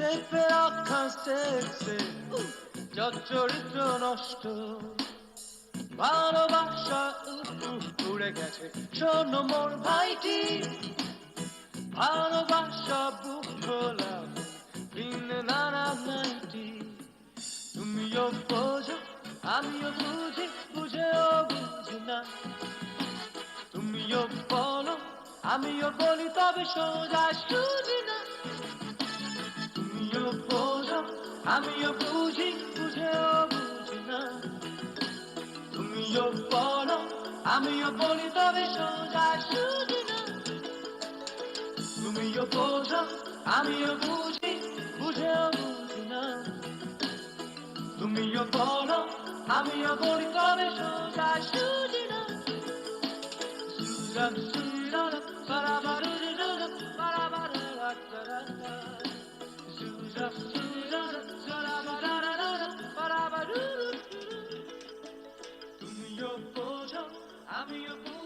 রাখা সেক্সে যত চরিত্র নষ্ট, ভালোবাসা উড়ে গেছে। শোনো মোর ভাইটি, ভালোবাসা বুক খোলা নানা নাইটি তুমিও বোঝো, আমিও বুঝি, বুঝেও বুঝি না। তুমিও বলো, আমিও বলি, তবে সোজা শুনি না। তুমিও বোঝো আমিও বুঝি, বুঝেও বুঝি না। তুমিও বলো, আমিও বলি, তবে সোজা শুনি না। তুমিও বোঝো, আমিও বুঝি, বুঝেও বুঝি না। তুমিও বলো, আমিও বলি, তবে সোজা শুনি না। সুরা সুরা বারাবারু আমিও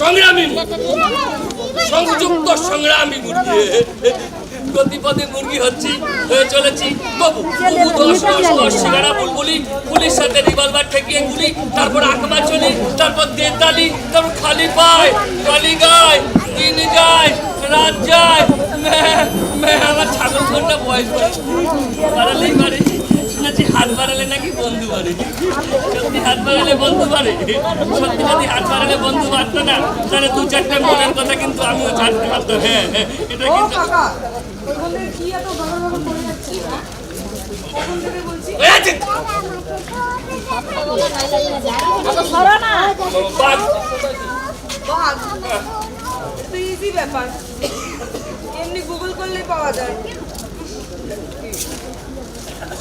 সংগ্রামী সংযুক্ত সংগ্রামী গতিপথে মুরগি হচ্ছি হয়ে চলেছি। তবু তবু দশ দশ দশ সিগারা বুলবুলি পুলিশ সাথে রিভলভার ঠেকিয়ে গুলি তারপর আকমা চলি তারপর দেতালি তারপর খালি পায় কালি গায় দিন যায় রাত যায়। আমার ছাগল ঘণ্টা বয়স বাড়ে বাড়ালেই বাড়ে। শুনেছি হাত বাড়ালে নাকি বন্ধু বাড়ে। সত্যি হাত বাড়ালে বন্ধু বাড়ে। সত্যি যদি হাত বাড়ালে বন্ধু বাড়তো না তাহলে দু চারটে মনের কথা কিন্তু আমিও জানতে পারতাম। হ্যাঁ হ্যাঁ, এটা কিন্তু ইজি ব্যাপার। এমনি গুগল করলেই পাওয়া যায়।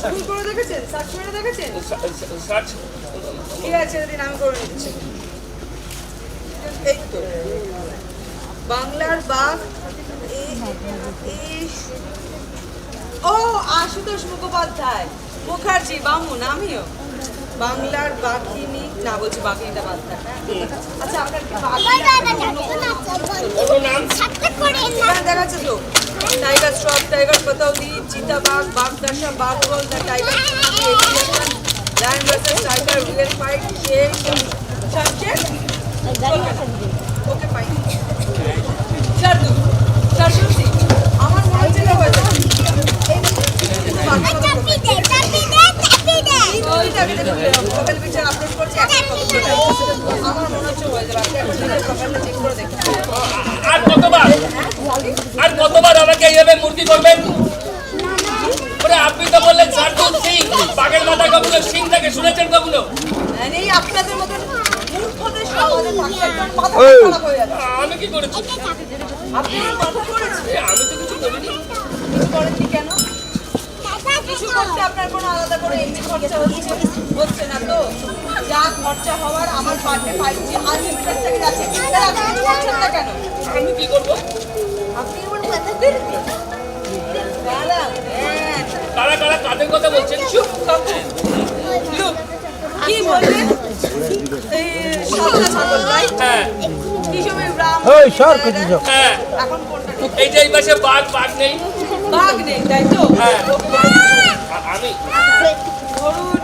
গুগল করে দেখেছেন? সার্চ করে দেখেছেন? সা- সা- ঠিক আছে দিন আমি করে নিচ্ছি। এই তো। বাংলার বাঘ ও আশুতোষ মুখোপাধ্যায়। মুখার্জি বামুন আমিও বাংলার বাঘিনী। না বলছি বাঘিনীটা বাদ থাক, হ্যাঁ? আচ্ছা আপনার নাম এখানে দেখাচ্ছে তো। টাইগার শ্রফ টাইগার পতৌদি চিতা বাঘ বাঘ দশা বাঘ বল the tiger. Lion versus tiger real fight শেষ সাবজেক্ট ওকে ফাইন চারদু চারশো সিং আমার মনে হচ্ছে না হয়ে যাবে প্রোফাইল পিকচার আপলোড করছি এখন আমার মনে হচ্ছে হয়ে যাবে আপনি একটু নিজের প্রোফাইলটা চেক করে দেখুন আর কতবার? আর কতবার আমাকে এইভাবে মূর্তি করবেন আপনি তো বললেন সার্দুল সিং বাঘের মাথা কখনো সিং থেকে শুনেছেন কখনো? এই আপনাদের মতন হয়ে আমি কি করেছি? আমি তো কিছু করিনি। করেননি কেন? কিছু করতে আপনার কোনো আলাদা করে এমনি খরচা হচ্ছে? হচ্ছে না তো? যা খরচা হওয়ার আমার পার্টে পাইছি আনলিমিটেড থেকে যাচ্ছে। আপনি করছেন না কেন? আমি কি করব? আপনি আমার দিলেন হ্যাঁ। কারা কারা কাদের কথা বলছেন? চুপ কাকু লুক কি বললেন এই সাদা ছাগল রাইট হিসেবে রাম ওই, সর করতে যাও। এখন কোনটা? এই পাশে বাঘ বাঘ নেই। বাঘ নেই তাই তো। আমি। ধরুন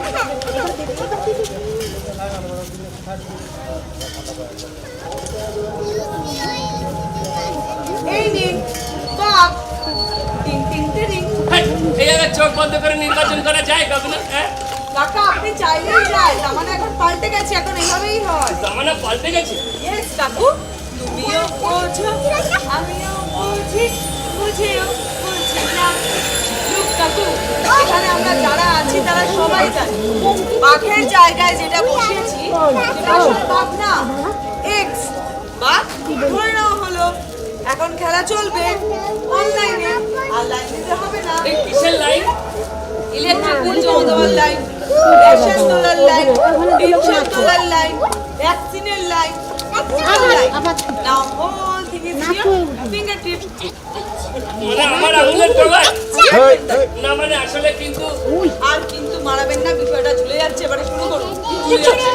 এইভাবে চোখ বন্ধ করে নির্বাচন করা যায় কখনো? হ্যাঁ? কাকা আপনি চাইলেই যায় তার মানে এখন পাল্টে গেছে এখন এইভাবেই হয়। জামানা পাল্টে গেছে? ইয়েস কাকু। তুমিও বোঝো আমিও বুঝি বুঝেও বুঝি না। কাকু এখানে আমরা যারা আছি তারা সবাই জানি। বাঘের জায়গায় যেটা বসিয়েছি সেটা আসলে বাঘ না। এক্স বাঘ ধরে নেওয়া হলো। এখন খেলা চলবে। অনলাইনে আর লাইন দিতে হবে না এই কিসের লাইন ইলেকট্রিক বিল জমা লাইন রেশন তোলার লাইন পেনশন তোলার লাইন ভ্যাকসিনের line now whole thing is finger tip মানে আমার আঙুলের প্রভাব এই, এই, না মানে আসলে কিন্তু আর কিন্তু মারাবেন না বিষয়টা ঝুলে যাচ্ছে এবারে শুরু করুন। ঝুলে যাচ্ছে।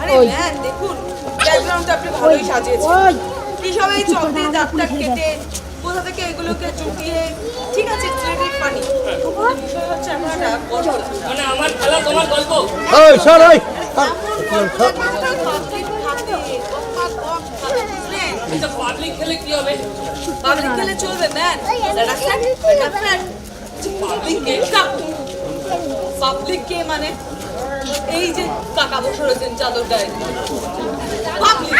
আরে ম্যাম দেখুন ব্যাকগ্রাউন্ডটা আপনি ভালোই সাজিয়েছেন। কি সব এই চক দাঁতটা কেটে কোথা থেকে এগুলোকে চুটিয়ে ঠিক আছে বিষয় হচ্ছে এখন মানে আমার খেলা তোমার গল্প। ওই, সর, ওই। পাবলিক খেলে কি হবে? পাবলিক খেলে চলবে ম্যান পাবলিক পাবলিক কে মানে এই যে কাকা বসে রয়েছেন চাদর গায়ে। পাবলিক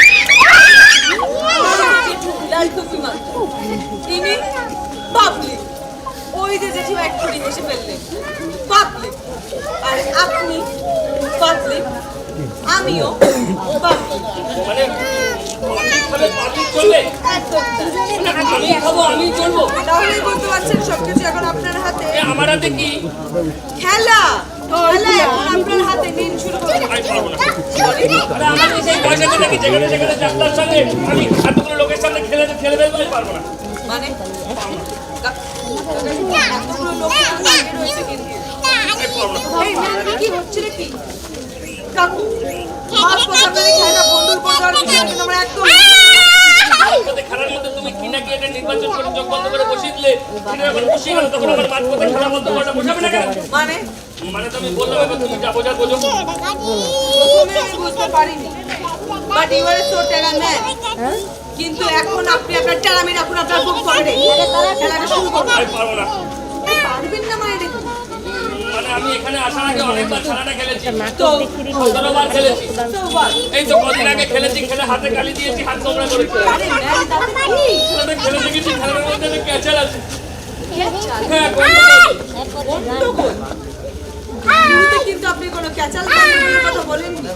আমিও। পাবলিক মানে পাবলিক খেলে পাবলিক চলবে একদম তাই। মানে আমি খাব আমি চলবো তাহলেই বলতে পারছেন সবকিছু এখন আপনার হাতে। আমার হাতে কি খেলা এখন আপনার হাতে। নিন শুরু করুন আমি পারব না। আরে আমার কি সেই নাকি? যেখানে সঙ্গে আমি এতগুলো লোকের সামনে খেলে খেলে ফেলব পারব না। মানে? এতগুলো লোক এখানে রয়েছে কিন্তু। আমি পারব না। এই মেয়েদের কি হচ্ছে কি? কাকু, মাছ করে বন্ধুর পর কিন্তু আমরা একদম খেলার মধ্যে তুমি কি নাকি এটা নির্বাচন করে চোখ বন্ধ করে বসিয়ে দিলে সেটা যখন খুশি হলো তখন আমার মাঝপথে খেলা বন্ধ করাটা বসাবে না কেন মানে মানে তো আমি বললাম এবার তুমি যা বোঝার বোঝো প্রথমে আমি বুঝতে পারিনি বাট ইউ আর সো টেরা কিন্তু এখন আপনি আপনার টেরামি রাখুন আপনার বুক পকেটে খেলাটা শুরু করুন আমি পারব না। পারবেন না মানে আমি এখানে আসার আগে অনেকবার খেলাটা খেলেছি। তো সতেরোবার খেলেছি। এই তো কদিন আগে খেলেছি খেলে হাতে কালি দিয়েছি হাত নোংরা করেছি। খেলে দেখেছি খেলার মধ্যে একটা ক্যাচার আছে। হ্যাঁ কিন্তু আপনি কোনো ক্যাচাল কথা বলেননি?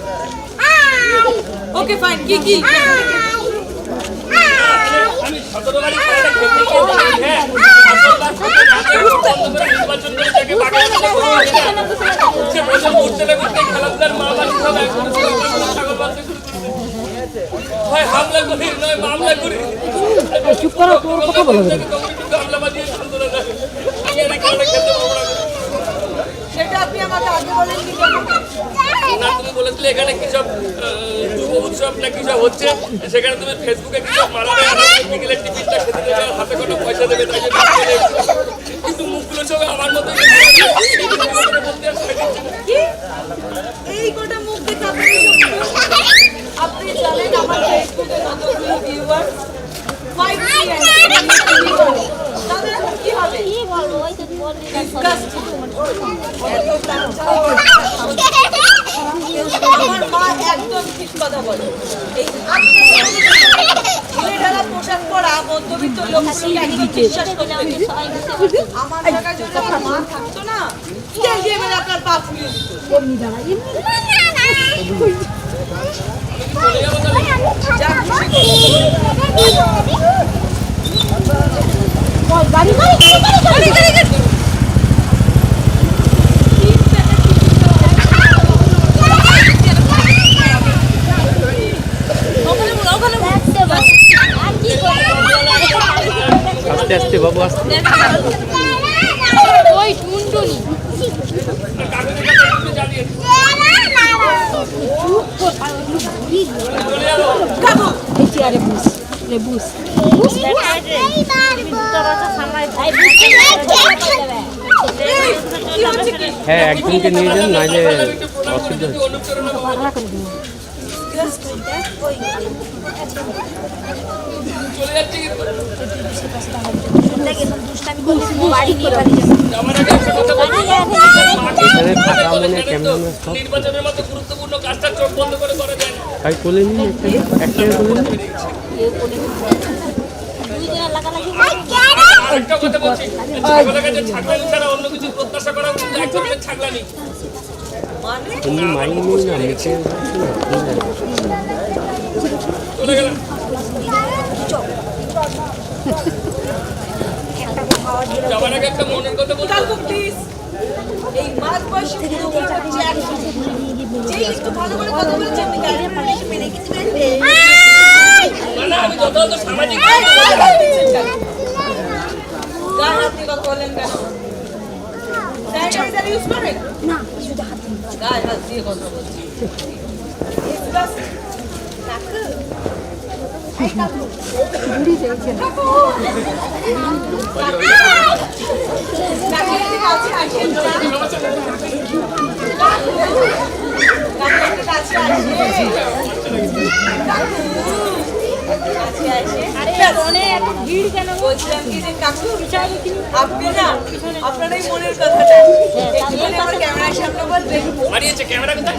ওকে ফাইন কি কি? চুপ করো তোর কথা বলো সেটা আপনি আমাকে আগে বলেননি কেন না তুমি বলেছিলে এখানে যুব উৎসব কি সব হচ্ছে? সেখানে তুমি ফেসবুকে কি সব মারাবে আর বিকেলের টিফিনটা খেতে দেবে হাতে কোনো পয়সা দেবে তাই জন্য। কিন্তু মুখগুলো সব আমার মতো কি? এই গোটা মুখ দেখে আপনি জানেন আমার ফেসবুকে কতগুলো ভিউয়ার কি হবে? আমার মা একদম ঠিক কথা বলে। এই ছেলেঢালা পোশাক পরা মধ্যবিত্ত লোকগুলোকে বিশ্বাস করতে আমার জায়গায় যদি আমার মা থাকতো না স্টেল দিয়ে মেরে আপনার পা ফুলিয়ে দিত যা খুশি করো। আস্তে আস্তে বাবু আস্তে ওই টুনটুনি? হ্যাঁ একজনকে নিয়ে যান না যে অসুবিধা হচ্ছে। চলে যাচ্ছি কিন্তু। মানে নির্বাচনের মতো গুরুত্বপূর্ণ কাজটা চোখ বন্ধ করে করা যায় না ভাই নিন একটা একটা নিন। আরেকটা কথা বলছি। ছাগলের কাছে ছাগলানি ছাড়া অন্য কিছু প্রত্যাশা করা কিন্তু ছাগলানি মাইন নিন না মেখে চলে গেলাম। এই মাঝ বয়সী বুড়োগুলো হচ্ছে একশো। যেই একটু ভালো করে কথা বলেছে আপনি গাড়ির উপরে এসে মেরে কিছু বেরবে। না না আমি যথাযথ সামাজিক করেন? গায়ে হাত দিয়ে কথা বলছি। Disgusting. কাকু। এই কাকু। কাকু। কাকু, একটু কাছে আসেন না। কাকু। কাকু, একটু কাছে আসেন। কাকু। কাছে আসেন। বলছিলাম কি যে কাকু আপনি না আপনার এই মনের কথাটা ক্যামেরার সামনে বলবেন ক্যামেরা কোথায়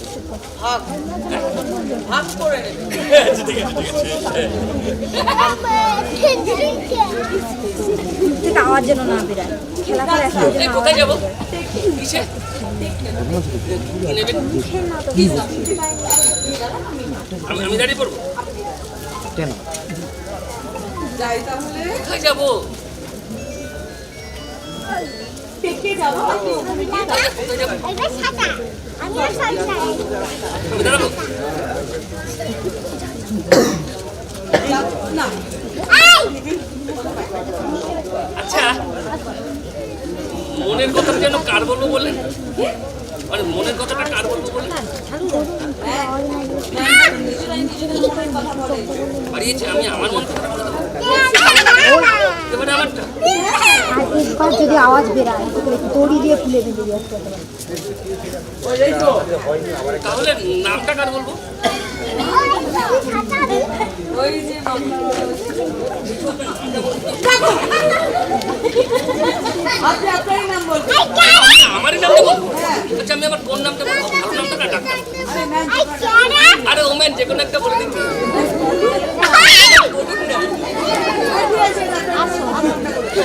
ভাগ। ভাগ করে নেবে ঠিক আছে ঠিক আছে থেকে আওয়াজ যেন না বেরায়। খেলা করে একটা এই কোথায় যাব? কিসে? আমি আমি দাঁড়িয়ে পড়ব? যাই তাহলে। কোথায় যাব? পেকে যাব আপনি ওখানে গিয়ে দাঁড়ান। কোথায় আমি আর সাইকেল আমি দাঁড়াবো না আচ্ছা মনের কথা যেন কার বলব বললেন মানে মনের কথাটা কার বলব বললেন বাড়িয়েছে আমি আমার মন কথাটা বলে দেবো। আর একবার যদি আওয়াজ বেরায় দড়ি দিয়ে খুলে দিবি একটা তাহলে নামটা কার বলব? ওই যে আপনি আপনারই নাম আমারই নামটা বলব? আচ্ছা আমি আমার কোন নামটা বলব। ভালো নামটা না ডাক্তার। আরে, ওমেন, যে কোনো একটা বলে দিন।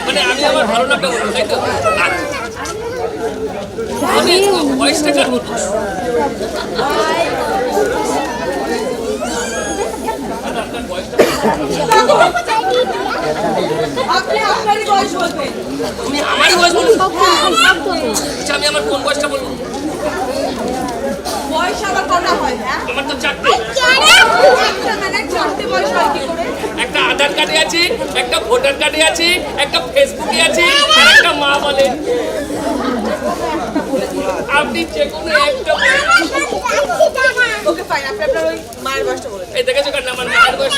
মানে আমি আমার ভালো নামটা বলব, তাই তো? আমি ভয়েসটা কার বলব আপনি আমার কোন ভয়েসটা বলব আমার তো চারটে চারটে একটা আধার কার্ডে আছে, একটা ভোটার কার্ডে আছে, একটা ফেসবুকে আছে, একটা মা বলে। আপনি যে কোনো একটা আপনি আপনার ওই মায়ের বয়সটা বলেন। এই দেখেছ কেন আমার মায়ের বয়স।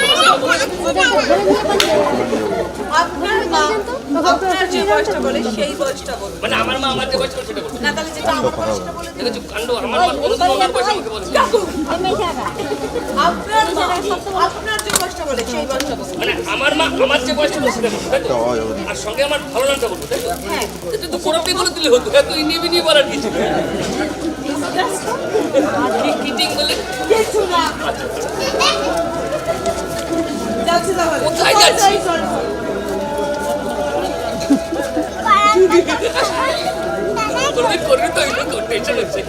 আপনার মা আপনার যে বয়সটা বলে সেই বয়সটা বলুন। মানে আমার মা আমার যে বয়স সেটা বলব না তাহলে যেটা আমার বলে সেটা বলে দিন। দেখেছ কাণ্ড আমার মা কোনোদিন ওনার বয়স আমাকে বলে কাকু আপনার মা আপনার যে বয়সটা বলে সেই বয়সটা বলুন। মানে আমার মা আমার যে বয়সটা বলে সেটা তাই তো? আর সঙ্গে আমার ভালো নামটা বলব তাই তো? এটা তো কোনোটাই বলে দিলে হতো এত ইনিয়ে বিনিয়ে বলার কিছু নেই। কিটিং বলে? কিছু না। যাচ্ছি তাহলে। কোথায় যাচ্ছি? করবি তো এটা টেনশন হচ্ছে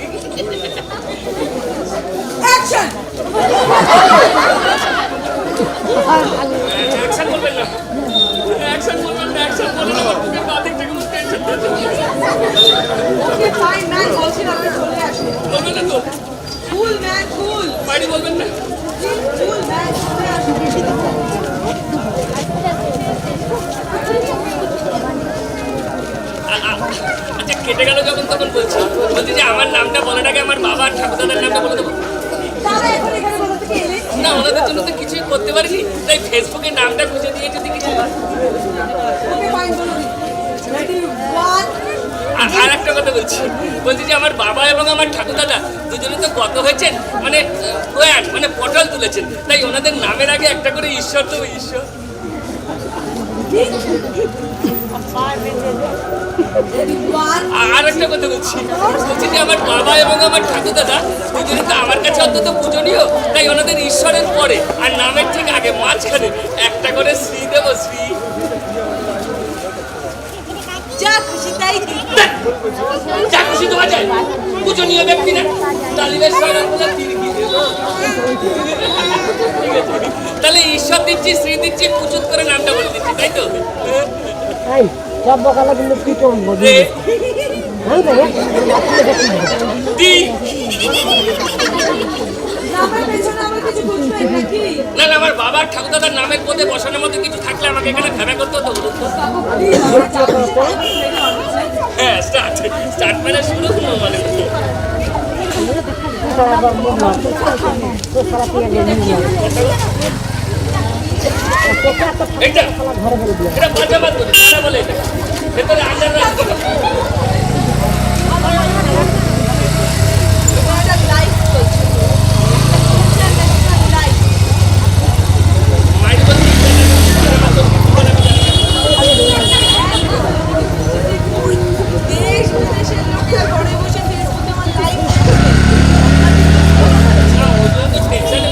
অ্যাকশন বলবেন না অ্যাকশন বলবেন না অ্যাকশন বলবেন না বুকের বাঁ দিকটা কোনো টেনশন Okay, fine, man. বলছি আপনি চলে আসুন। বলবেন না তো. বাইরে বলবেন না Cool, man, চলে আসুন। আ- আ- আচ্ছা কেটে গেল যখন তখন বলছি। বলছি যে আমার নামটা বলার আগে আমার বাবা ঠাকুরদাদার নামটা বলে দেবো? না, ওনাদের জন্য তো কিছুই করতে পারিনি। তাই ফেসবুকে নামটা খুঁজে দিয়ে যদি কিছু আর একটা কথা বলছি। বলছি যে আমার বাবা এবং আমার ঠাকুরদাদা দুজনে তো গত হয়েছেন মানে প্রয়াণ মানে পটল তুলেছেন। তাই ওনাদের নামের আগে একটা করে ঈশ্বর তো ঈশ্বর। আর একটা কথা বলছি বলছি যে আমার বাবা এবং আমার ঠাকুর দাদা দুজনে তো আমার কাছে অন্তত পূজনীয় তাই ওনাদের ঈশ্বরের পরে আর নামের ঠিক আগে মাঝখানে একটা করে শ্রী দেব শ্রী যা খুশি তাই দিন। যা খুশি দেওয়া যায় পূজনীয় ব্যক্তি না কি। তাহলে ঈশ্বর দিচ্ছি শ্রী দিচ্ছি পুজুত করে নামটা বলে দিচ্ছি তাই তো এই সব বকালা কিন্তু পিটন বলি হ্যাঁ রে দি। না না আমার বাবার ঠাকুরদাদার নামের পদে বসানোর মতো কিছু থাকলে আমাকে এখানে ভেবে করতে হতো? হ্যাঁ স্টার্ট স্টার্ট মানে শুরু মানে একবার মুখ মার তো সারা পিয়া গেলি এটা এটা বাজা করে এটা বলে এটা। ভেতরে আন্ডার রাখতে হবে। একটা live চলছে। Live। মাইক বলছি, দেশ বিদেশের লোকরা ঘরে বসে ফেসবুকে আমার লাইভ না, ওই জন্য তো টেনশনে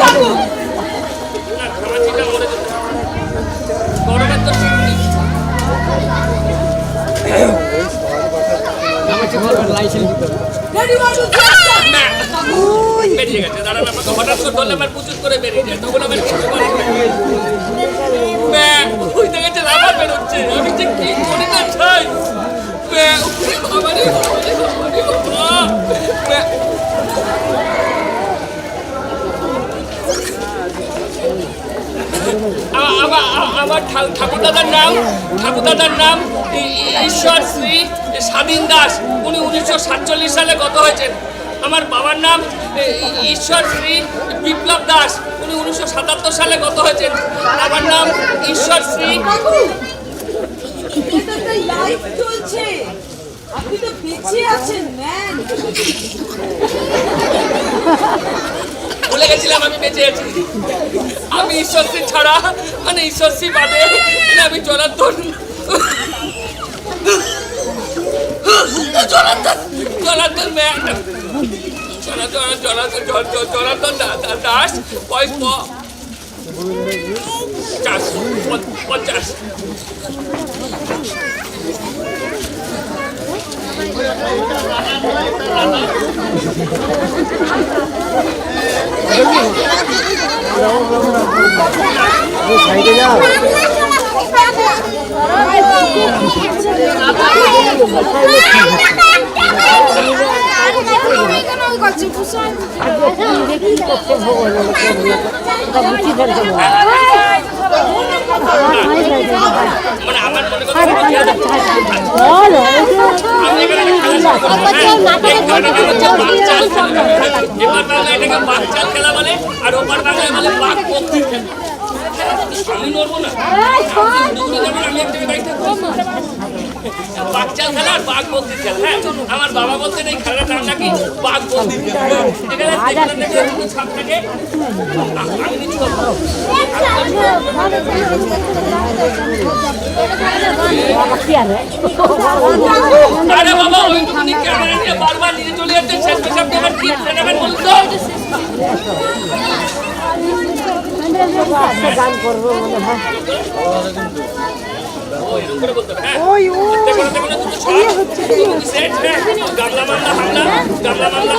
কাকু না ঘামাচিটা মরে যেত গরমের তো ঠিক নেই রেডি ওয়ান টু থ্রি না বেরিয়ে গেছে দাঁড়ান আমাকে হঠাৎ করে ধরলে আমার প্রচুর করে বেরিয়ে যায় তখন আমার কিছু করার নেই ম্যা, ওই থেকে যে লাভা বেরোচ্ছে আমি যে কি করি না চাই ম্যা, ওরে বাবা রে, ওরে বাবা রে বাবা। ম্যা, আ- আমার আ- আমার ঠাকুরদাদার নাম ঠাকুরদাদার নাম ই- ই- ঈশ্বর শ্রী স্বাধীন দাস। উনি উনিশশো সাতচল্লিশ সালে গত হয়েছেন। আমার বাবার নাম ঈশ্বর শ্রী বিপ্লব দাস। উনি উনিশশো সাতাত্তর সালে গত হয়েছেন। আমার নাম ঈশ্বর শ্রী আপনি তো বেঁচে আছেন, ম্যান। ভুলে গেছিলাম আমি বেঁচে আছি। আমি ঈশ্বরশ্রী ছাড়া মানে ঈশ্বরশ্রী বাদে মানে আমি জনার্দন। জনার্দন পঞ্চাশ। সাইডে যাও মানে একটা খেলা বলে আর ওপার বাংলায় বলে বাঘ পক্ষী খেলা আমি নড়বো না আমি এক জায়গায় দাঁড়িয়ে চাল খেলা আর বাঘ বন্দির খেলা হ্যাঁ আমার বাবা বলতেন এই খেলার নাম নাকি বাঘ বন্দির খেলা? এখানে আমি নিচু আরে বাবা ওইটুকুনি ক্যামেরা নিয়ে বারবার নিয়ে চলে শেষ কি বলুন তো? গান করব মনে হয়? গামলা মামলা হামলা গামলা মামলা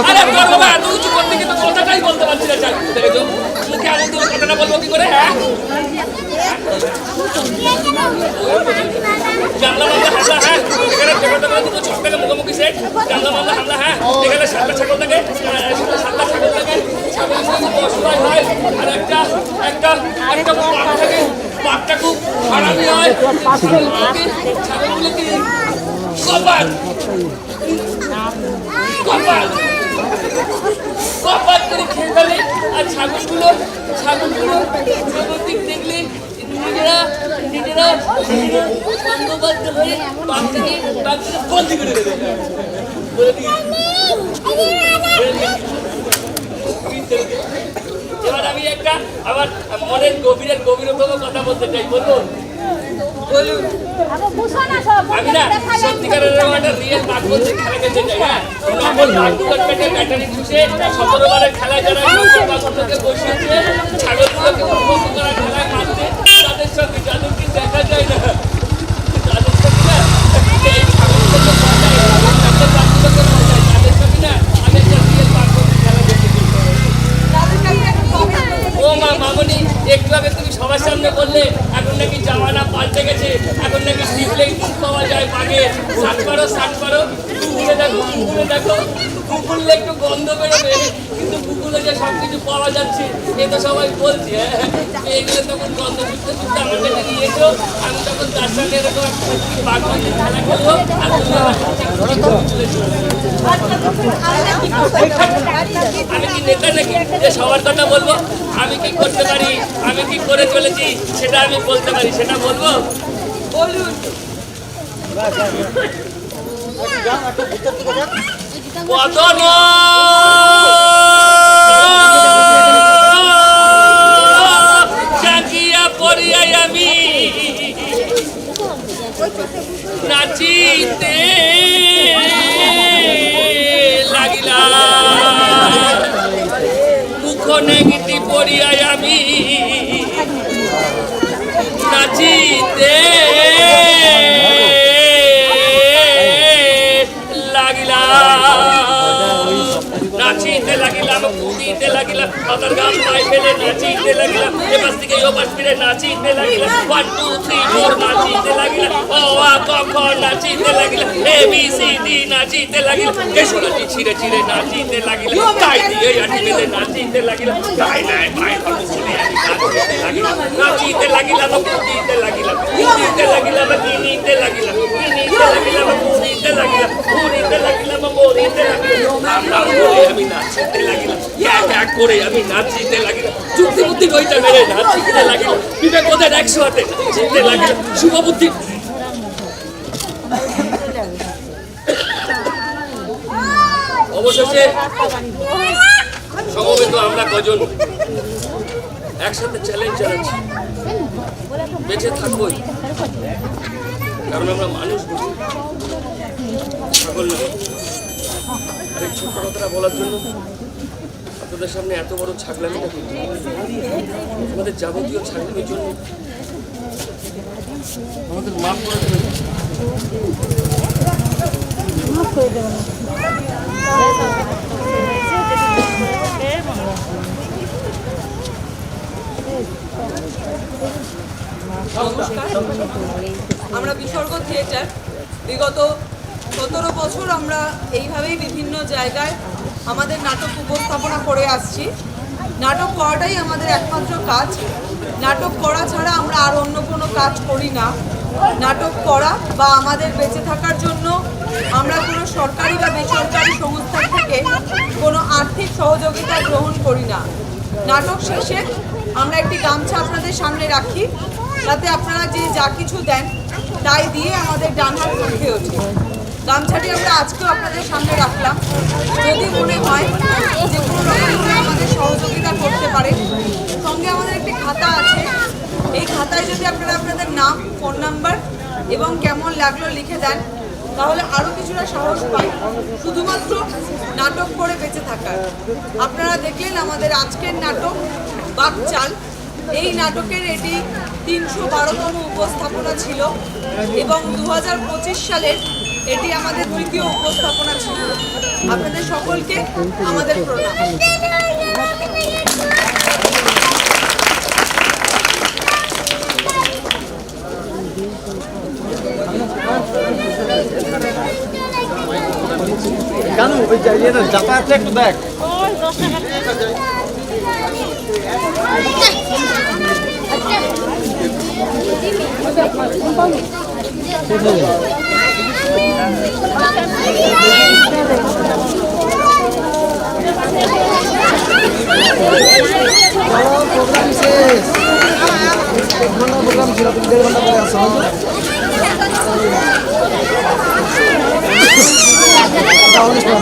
আরে তোর বাবা এত উঁচু করতে কিন্তু কথাটাই বলতে পারছি না চাল দেখেছ মুখে আঙুল দিয়ে কথাটা বলব কি করে জানলা মামলা হামলা হ্যাঁ এখানে টেবিলটা করে দুটো ছক্কাকে মুখোমুখি সেট জানলা মামলা হামলা হ্যাঁ এখানে সাতটা ছাগল থাকে সাতটা ছাগল থাকে ছাগল হয় আর একটা একটা একটা বাঘটা খুব হারামি হয়। খেয়ে ফেলে। আর ছাগলগুলো ছাগলগুলো ছাগল দিক দেখলে নিজেরা নিজেরা বন্দোবস্ত হয়ে বলে দিই। এবার আমি একটা আমার মনের গভীরের গভীরতম কথা বলতে চাই বলব আমি না সত্যিকারের একটা রিয়েল বাঘবন্দি খেলা খেলতে চাই হ্যাঁ? বাঘগুলোর পেটে ব্যাটারি চুষে সতেরো বারের খেলায় যারা বাঘগুলোকে বসিয়েছে ছাগলগুলোকে উন্মুক্ত করা খেলায় মারতে তাদের সঙ্গে যাদেরকে দেখা যায় না। তাদের সঙ্গে এই ছাগলগুলোকে পাওয়া যায় নকল বাঘগুলোকে পাওয়া যায় তাদের সঙ্গে না আমি একটা রিয়েল বাঘবন্দি খেলা দেখতে ও মা মামনি একটু আগে তুমি সবার সামনে বললে এখন নাকি জামানা পাল্টে গেছে এখন শিখলেই দুধ পাওয়া যায় বাঘে। সাত পারো সাত পারো কুকুরে দেখো কুকুরে দেখো। কুকুরলে একটু গন্ধ বেরোবে, কিন্তু কুকুরে যে সব কিছু পাওয়া যাচ্ছে এ তো সবাই বলছে হ্যাঁ এগুলো তখন গন্ধ বুঝতে বুঝতে আমার কাছে নিয়ে এসো। আমি তখন তার সঙ্গে এরকম বাঘবাজি খেলা করব আর করে আমি কি নেতা নাকি? যে সবার কথা বলব? আমি কি করতে পারি? আমি কি করে চলেছি? সেটা আমি বলতে পারি, সেটা বলব? বলুন। কদম জাগিয়া পড়িয়াই আমি নাচিতে লাগিলাম মুখ নেগিটি পড়িয়াই আমি। মাথার গাছ পায়ে ফেলে নাচিতে লাগিলাম এপাশ থেকে ওপাশ ফিরে নাচিতে লাগিলাম ওয়ান টু থ্রি ফোর নাচিতে লাগিলাম ও আ ক খ নাচিতে লাগিলাম এ বি সি ডি নাচিতে লাগিলাম কেশরাটি ছিঁড়ে ছিঁড়ে নাচিতে লাগিলাম তাই দিয়ে আটি বেঁধে নাচিতে লাগিলাম তাই নাই পায়ে বলে আমি নাচিতে লাগিলাম নাচিতে লাগিলাম কুদিতে লাগিলাম কুদিতে লাগিলাম কিনিতে লাগিলাম কিনিতে লাগিলাম কুদিতে লাগিলাম কুদিতে লাগিলাম মরিতে লাগিলাম আমরা বলে আমি নাচিতে লাগিলাম এক এক করে আমি নাচিতে লাগিলাম। যুক্তি বুদ্ধি কইটা মেরে নাচিতে লাগিলাম। বিবেক ওদের একশো হাতে লাগিলাম। শুভ বুদ্ধি অবশেষে সমবেত আমরা কজন একসাথে চ্যালেঞ্জ জানাচ্ছি। বেঁচে থাকবোই। কারণ আমরা মানুষ বুঝি। এই ছোট্ট কথাটা বলার জন্য আপনাদের সামনে এত বড় ছাগলামিটা আমাদের যাবতীয় ছাগলামির জন্য আমাদের মাফ করে দেবেন। আমরা বিসর্গ থিয়েটার। বিগত সতেরো বছর আমরা এইভাবেই বিভিন্ন জায়গায় আমাদের নাটক উপস্থাপনা করে আসছি। নাটক করাটাই আমাদের একমাত্র কাজ। নাটক করা ছাড়া আমরা আর অন্য কোনো কাজ করি না। নাটক করা বা আমাদের বেঁচে থাকার জন্য আমরা কোনো সরকারি বা বেসরকারি সংস্থা থেকে কোনো আর্থিক সহযোগিতা গ্রহণ করি না। নাটক শেষে আমরা একটি গামছা আপনাদের সামনে রাখি। তাতে আপনারা যে যা কিছু দেন, তাই দিয়ে আমাদের ডান হাত মুখে ওঠে। গামছাটি আমরা আজকেও আপনাদের সামনে রাখলাম। যদি মনে হয় যে কোনো রকমভাবে আমাদের সহযোগিতা করতে পারে, সঙ্গে আমাদের একটি খাতা আছে। এই খাতায় যদি আপনারা আপনাদের নাম, ফোন নাম্বার এবং কেমন লাগল লিখে দেন, তাহলে আরও কিছুটা সাহস পাই। শুধুমাত্র নাটক করে বেঁচে থাকার। আপনারা দেখলেন আমাদের আজকের নাটক, বাকচাল। এই নাটকের এটি তিনশো বারোতম উপস্থাপনা ছিল এবং দু হাজার পঁচিশ সালের এটি আমাদের তৃতীয় উপস্থাপনা ছিল। আপনাদের সকলকে আমাদের প্রণাম। কেন? ওই যে ইয়েটা যাতায়াতটা একটু দেখ। প্রোগ্রাম শেষ এক ঘণ্টা প্রোগ্রাম ছিল তুমি দেড় ঘণ্টা পরে আসো অনুষ্ঠান